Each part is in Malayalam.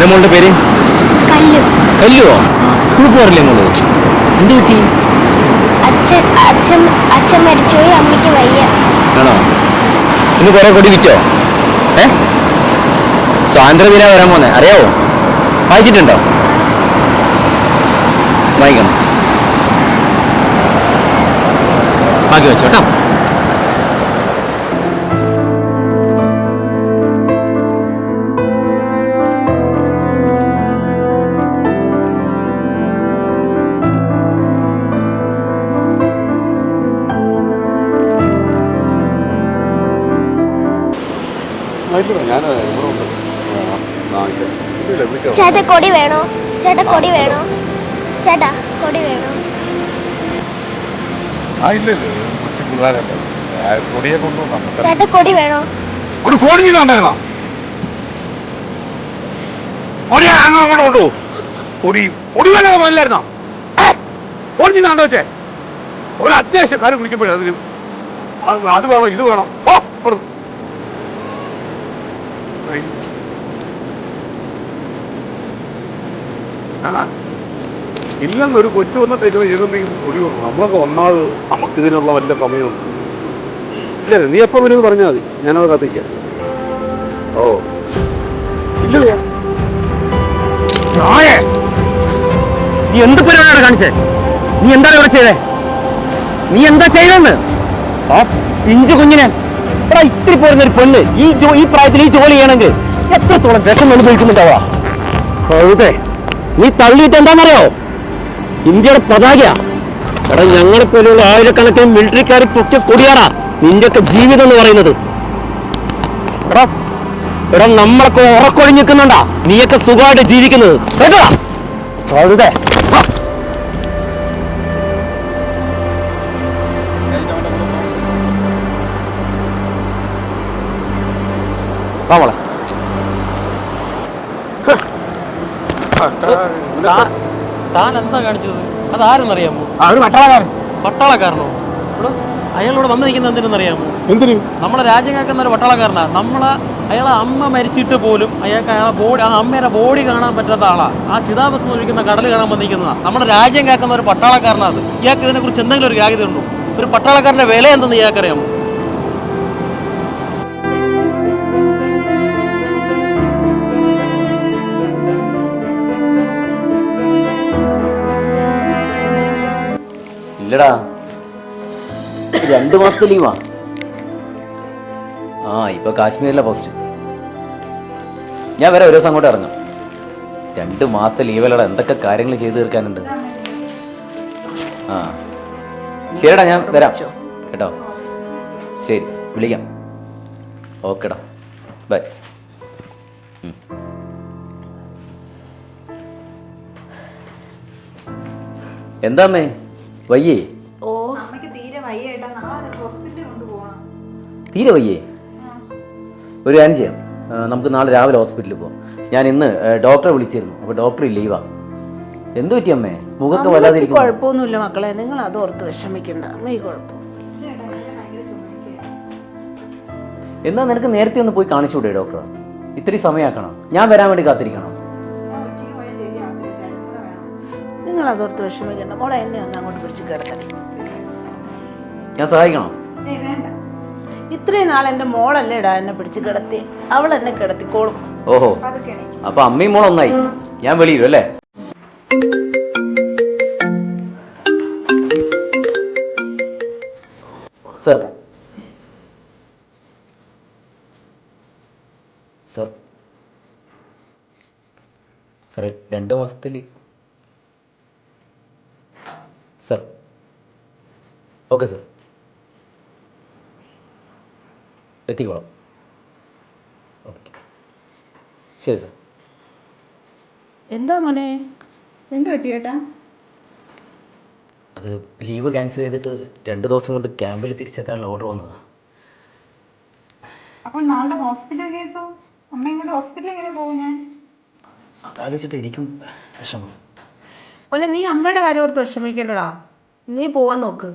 എന്താ മോളുടെ പേര്? കല്ലു. കല്ലുവോ? സ്കൂളിൽ പോകാറില്ലേ മോൾ? എന്ത് പറ്റി? അച്ഛൻ അച്ഛൻ അച്ഛൻ മരിച്ചുപോയി അമ്മയ്ക്ക് വയ്യ. ആണോ? ഇന്ന് കുറെ കൊടി വിറ്റോ? ഏ? സ്വാതന്ത്ര്യ ദിന വരാൻ പോന്നെ. അറിയാവോ? വായിച്ചിട്ടുണ്ടോ? വായിക്കണം. ബാക്കി വെച്ചോ ചേട്ടാ കൊടി വേണോ? ചേട്ടാ കൊടി വേണോ? ചേട്ടാ കൊടി വേണോ? ആ ഇല്ല കൊടിയെ നമുക്ക് ചേട്ടാ കൊടി വേണോ? ഒരു ഫോൺ ചെയ്താണ്ടായിരുന്നോ ഒരു അങ്ങോട്ട് കൊണ്ടു. പൊടി പൊടി വേണ്ട പോയില്ലായിരുന്നോ ഫോൺ ചെയ്താണ്ടോ വെച്ചേ ഒരു അത്യാവശ്യം കാര്യം വിളിക്കുമ്പോഴേ അതിന് അത് വേണം വേണോ ഇത് വേണം? ഓ ആ. ഇല്ലെന്നൊരു കൊച്ചു വന്നിട്ട് ഇത് ഇതൊന്നും ഒരു നമ്മളൊക്കെ ഒന്നാമത് നമുക്കിതിനുള്ള വല്ല സമയമുണ്ട് ഇല്ല നീ എപ്പോ വരുമെന്ന് പറഞ്ഞാൽ മതി. ഞാനത് കത്തിക്കാം. ഓ. നായേ നീ എന്ത് പരിപാടിയാണ് കാണിച്ചേ? നീ എന്താണ് ഇവിടെ ചെയ്തേ? നീ എന്താ ചെയ്തെന്ന്? ആ പിഞ്ചു കുഞ്ഞിനെ എടാ ഇത്തിരി പോരുന്ന ഒരു പെണ്ണ്. ഈ ജോ ഈ പ്രായത്തിൽ ഈ ജോലി ചെയ്യണമെങ്കിൽ എത്രത്തോളം വിഷം അനുഭവിക്കുന്നുണ്ടാവാ? കഴുതേ നീ തള്ളിയിട്ട് എന്താണെന്നറിയോ? ഇന്ത്യയുടെ പതാകയാ. എടാ ഞങ്ങളെ പോലെയുള്ള ആയിരക്കണക്കിന് മിലിറ്ററിക്കാർ പൊക്കെ കൊടിയാടാ നിന്റെയൊക്കെ ജീവിതം എന്ന് പറയുന്നത്. എടാ എടാ നമ്മളൊക്കെ ഉറക്കൊഴിഞ്ഞിക്കുന്നുണ്ടാ നീയൊക്കെ സുഖമായിട്ട് ജീവിക്കുന്നത്. കേട്ടോ? കഴുതേ. വാ മോളെ. താൻ എന്താ കാണിച്ചത്? അത് ആരെന്നറിയാമോ ഒരു പട്ടാളക്കാരൻ. പട്ടാളക്കാരനോ? ഇവിടെ അയാളിവിടെ വന്നിരിക്കുന്നത് എന്തിനെന്നറിയാമോ? എന്തിനു? നമ്മളെ രാജ്യം കാക്കുന്ന ഒരു പട്ടാളക്കാരനാ. നമ്മളെ അയാളെ അമ്മ മരിച്ചിട്ട് പോലും അയാൾക്ക് അയാളെ ബോഡി ആ അമ്മയുടെ ബോഡി കാണാൻ പറ്റാത്ത ആളാ. ആ ചിതാഭസ്മം ഒഴിക്കുന്ന കടൽ കാണാൻ വന്നിരിക്കുന്നതാ നമ്മുടെ രാജ്യം കാക്കുന്ന ഒരു പട്ടാളക്കാരനാ അത്. ഇയാൾക്ക് ഇതിനെക്കുറിച്ച് എന്തെങ്കിലും ഒരു ഗ്രാഹ്യത ഉണ്ടോ ഒരു പട്ടാളക്കാരന്റെ വില എന്തെന്ന് ഇയാൾക്കറിയാമോ? രണ്ടു മാസത്തെ ലീവാ ആ? ഇപ്പൊ കാശ്മീരിലെ പോസ്റ്റ് ഞാൻ വരാം ഒരു ദിവസം അങ്ങോട്ട് ഇറങ്ങും. രണ്ട് മാസത്തെ ലീവല്ലടാ എന്തൊക്കെ കാര്യങ്ങൾ ചെയ്തു തീർക്കാനുണ്ട്? ആ. ശരിടാ ഞാൻ വരാം. കേട്ടോ? ശരി വിളിക്കാം. ഓക്കെടാ. ബൈ. എന്താമ്മേ വയ്യേ? തീരെ വയ്യേ. ഒരു കാര്യം ചെയ്യാം നമുക്ക് നാളെ രാവിലെ ഹോസ്പിറ്റലിൽ പോകാം ഞാൻ ഇന്ന് ഡോക്ടറെ വിളിച്ചിരുന്നു. അപ്പോൾ ഡോക്ടർ ലീവാ. എന്ത് പറ്റി അമ്മേ? മുഖമൊക്കെ വല്ലാതെ ഇരിക്കുന്നു കുഴപ്പമൊന്നുമില്ല മക്കളെ. നിങ്ങൾ അത് ഓർത്ത് വിഷമിക്കണ്ട. അമ്മയ്ക്ക് കുഴപ്പം ഏട്ടാ ഞാൻ ഭയങ്കര ചുമയ്ക്കുക എന്നാ നിനക്ക് നേരത്തെ ഒന്ന് പോയി കാണിച്ചുകൂടെ ഡോക്ടറെ? ഇത്തിരി സമയമാക്കണം ഞാൻ വരാൻ വേണ്ടി കാത്തിരിക്കണം? നിങ്ങൾ അതോർത്ത് വിഷമിക്കണ്ട. മോളെ എന്നെ ഒന്ന് അങ്ങോട്ട് പിടിച്ച് കിടത്തണം ഞാൻ സഹായിക്കണം? ഇത്രയും നാൾ എന്റെ മോളല്ലേടാ എന്നെ പിടിച്ച് കിടത്തി. അവൾ എന്നെ കിടത്തിക്കോളും. ഓഹോ. അപ്പൊ അമ്മയും മോൾ ഒന്നായി. ഞാൻ വെളിയിലും അല്ലേ? സർ. സർ. സാർ രണ്ട് മാസത്തിൽ. സർ. Okay sir. എത്തിക്കോളാം. ഓക്കെ. ശരി സാർ. എന്താ മോനെ? എന്താ പറ്റി ഏട്ടാ? അത് ലീവ് ക്യാൻസൽ ചെയ്തിട്ട് രണ്ട് ദിവസം കൊണ്ട് ക്യാമ്പിൽ തിരിച്ചെത്താനുള്ള ഓർഡർ വന്നത്. അപ്പോൾ നാളെ ഹോസ്പിറ്റൽ കേസോ? അമ്മയും കൂടെ ഹോസ്പിറ്റലിൽ എങ്ങനെ പോകും ഞാൻ? അതാലോചിച്ചിട്ട് എനിക്കും വിഷമം. മോനെ നീ അമ്മയുടെ കാര്യം ഓർത്ത് വിഷമിക്കണ്ടടാ നീ പോവാൻ നോക്ക്.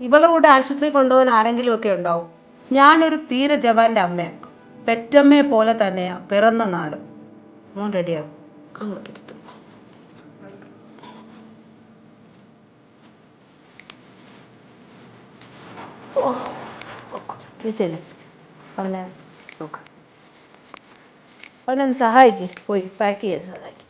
ഇവളുടെ കൂടെ ആശുപത്രി കൊണ്ടുപോകാൻ ആരെങ്കിലും ഒക്കെ ഉണ്ടാവും. ഞാനൊരു തീര ജവാന്റെ അമ്മയാണ് പെറ്റമ്മയെ പോലെ തന്നെയാ പിറന്ന നാട്. മോൻ റെഡിയാകും അങ്ങോട്ട് എടുത്തു. ഓ വിളിച്ചല്ലേ പറഞ്ഞ. നോക്ക്. അവനെ സഹായിക്ക്. പോയി പാക്ക് ചെയ്യാൻ സഹായിക്കും.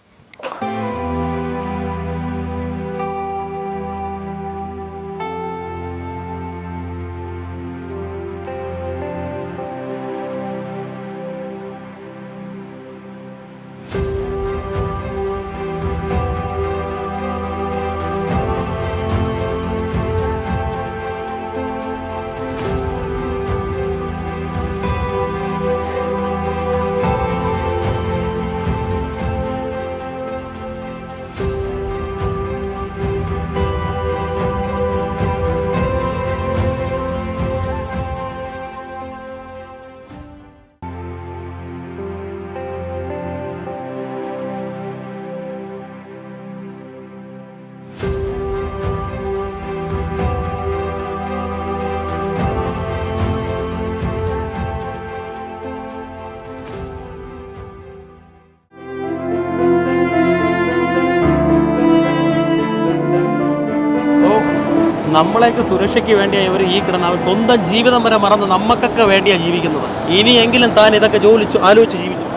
നമ്മളെയൊക്കെ സുരക്ഷയ്ക്ക് വേണ്ടിയാണ് ഇവർ ഈ കിടന്ന സ്വന്തം ജീവിതം വരെ മറന്ന് നമുക്കൊക്കെ വേണ്ടിയാണ് ജീവിക്കുന്നത്. ഇനിയെങ്കിലും താൻ ഇതൊക്കെ ജോലിച്ചു ആലോചിച്ച് ജീവിച്ചു?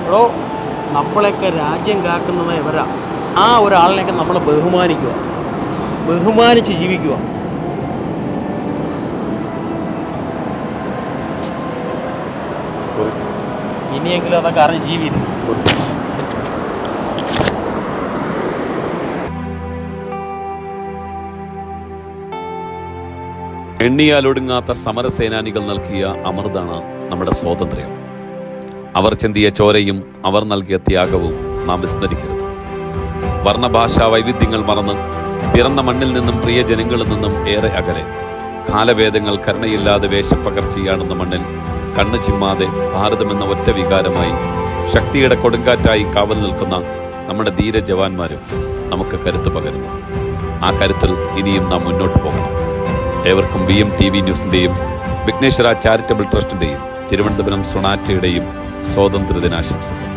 അപ്പോൾ നമ്മളെയൊക്കെ രാജ്യം കാക്കുന്നത് ഇവരാ. ആ ഒരാളിനെയൊക്കെ നമ്മൾ ബഹുമാനിക്കുക ബഹുമാനിച്ച് ജീവിക്കുക ഇനിയെങ്കിലും അതൊക്കെ അറിഞ്ഞ് ജീവിക്കും. എണ്ണിയാലൊടുങ്ങാത്ത സമരസേനാനികൾ നൽകിയ അമൃതാണ് നമ്മുടെ സ്വാതന്ത്ര്യം. അവർ ചിന്തിയ ചോരയും അവർ നൽകിയ ത്യാഗവും നാം വിസ്മരിക്കരുത്. വർണഭാഷാ വൈവിധ്യങ്ങൾ മറന്ന് പിറന്ന മണ്ണിൽ നിന്നും പ്രിയ ജനങ്ങളിൽ നിന്നും ഏറെ അകലെ. കാലവേദങ്ങൾ കരുണയില്ലാതെ വേഷപ്പകർച്ചയാണെന്ന മണ്ണിൽ കണ്ണു ചിമ്മാതെ ഭാരതമെന്ന ഒറ്റ വികാരമായി ശക്തിയുടെ കൊടുങ്കാറ്റായി കാവൽ നിൽക്കുന്ന നമ്മുടെ ധീര ജവാന്മാരും നമുക്ക് കരുത്ത് പകരുന്നു. ആ കരുത്തിൽ ഇനിയും നാം മുന്നോട്ട് പോകണം. ഏവർക്കും ബി എം ടി വി ന്യൂസിന്റെയും വിഘ്നേശ്വര ചാരിറ്റബിൾ ട്രസ്റ്റിന്റെയും തിരുവനന്തപുരം സൊണാറ്റയുടെയും സ്വാതന്ത്ര്യ ദിനാശംസകൾ